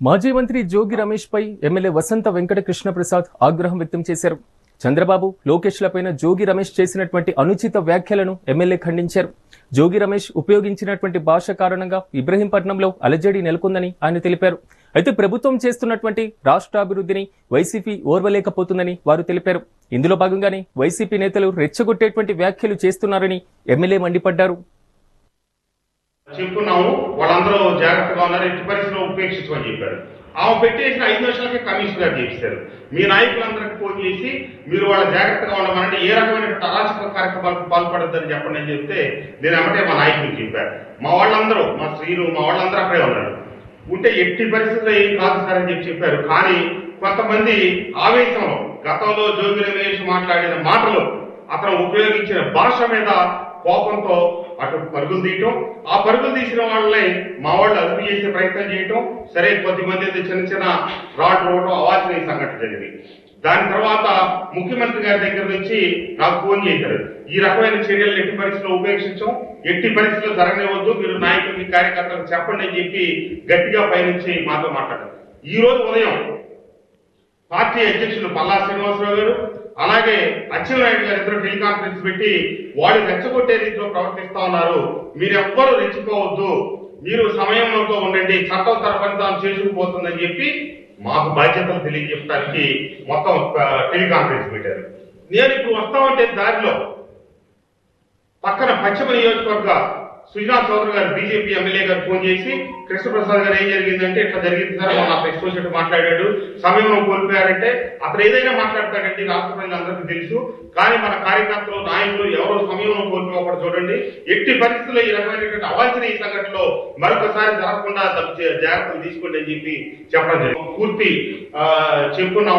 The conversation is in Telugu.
మాజీ మంత్రి జోగి రమేష్ పై ఎమ్మెల్యే వసంత వెంకట కృష్ణ ప్రసాద్ ఆగ్రహం వ్యక్తం చేశారు. చంద్రబాబు లోకేష్లపైన జోగి రమేష్ చేసినటువంటి అనుచిత వ్యాఖ్యలను ఎమ్మెల్యే ఖండించారు. జోగి రమేష్ ఉపయోగించినటువంటి భాష కారణంగా ఇబ్రహీంపట్నంలో అలజడి నెలకొందని ఆయన తెలిపారు. అయితే ప్రభుత్వం చేస్తున్నటువంటి రాష్ట్రాభివృద్ధిని వైసీపీ ఓర్వలేకపోతుందని వారు తెలిపారు. ఇందులో భాగంగానే వైసీపీ నేతలు రెచ్చగొట్టేటువంటి వ్యాఖ్యలు చేస్తున్నారని ఎమ్మెల్యే మండిపడ్డారు. చెప్పుకున్నాము వాళ్ళందరూ జాగ్రత్తగా ఉన్నారు ఎట్టి పరిస్థితిలో ఉపేక్షించమని చెప్పారు. ఆమె పెట్టేసిన ఐదు నిమిషాలకే కమిషన్ గారు చేశారు మీ నాయకులందరికీ ఫోన్ చేసి మీరు వాళ్ళ జాగ్రత్తగా ఉండమనంటే ఏ రకమైన అరాచక కార్యక్రమాలకు పాల్పడద్దని చెప్పండి అని చెప్తే నేను అమ్మటే మా నాయకులు చెప్పారు మా వాళ్ళందరూ మా స్త్రీలు మా వాళ్ళందరూ అక్కడే ఉన్నారు. ఉంటే ఎట్టి పరిస్థితుల్లో ఏం కాదు సార్ అని చెప్పి చెప్పారు. కానీ కొంతమంది ఆవేశంలో గతంలో జోగి రమేష్ మాట్లాడిన మాటలు అతను ఉపయోగించిన భాష మీద కోపంతో అటు పరుగులు తీయటం ఆ పరుగులు తీసిన వాళ్ళని మా వాళ్ళు అదుపు చేసే ప్రయత్నం చేయటం సరే కొద్దిమంది అయితే చిన్న చిన్న రాడ్ రోడ్డు అవార్చిన సంఘటన జరిగింది. దాని తర్వాత ముఖ్యమంత్రి గారి దగ్గర నుంచి నాకు ఫోన్ చేశారు. ఈ రకమైన చర్యలు ఎట్టి పరిస్థితుల్లో ఉపేక్షించాం? ఎట్టి పరిస్థితుల్లో జరగనివ్వద్దు మీరు నాయకులకి కార్యకర్తలకు చెప్పండి అని చెప్పి గట్టిగా పయనించి మాతో మాట్లాడారు. ఈ రోజు ఉదయం పార్టీ అధ్యక్షులు పల్లా శ్రీనివాసరావు గారు అలాగే అచ్చెన్నాయుడు గారు ఇద్దరు టెలికాన్ఫరెన్స్ పెట్టి వాళ్ళు రెచ్చగొట్టే రీతిలో ప్రవర్తిస్తా ఉన్నారు. మీరెవ్వరూ రెచ్చిపోవద్దు. మీరు సమయంలో ఉండండి. చట్టం తన చేసుకుపోతుందని చెప్పి మాకు బాధ్యతలు తెలియజెప్పడానికి మొత్తం టెలికాన్ఫరెన్స్ పెట్టారు. నేను ఇప్పుడు వస్తామంటే దారిలో పక్కన పశ్చిమ నియోజకవర్గ సుజనా చౌదరి గారు బీజేపీ ఎమ్మెల్యే గారు ఫోన్ చేసి కృష్ణప్రసాద్ గారు ఏం జరిగిందంటే ఇట్లా జరిగింది సార్ మొన్న ఎక్స్పోజిట్ మాట్లాడాడు. సమయంలో కోల్పోయారంటే అతను ఏదైనా మాట్లాడతాడండి రాష్ట్ర ప్రజలందరికీ తెలుసు. కానీ మన కార్యకర్తలు నాయకులు ఎవరో సమయంలో కోల్పోకూడదు చూడండి. ఎట్టి పరిస్థితుల్లో ఈ రకమైనటువంటి అవాంఛనీయ సంఘటనలో మరొకసారి జరగకుండా జాగ్రత్తలు తీసుకోండి అని చెప్పి చెప్పడం జరిగింది. పూర్తి ఆ, చెప్పుకున్నాం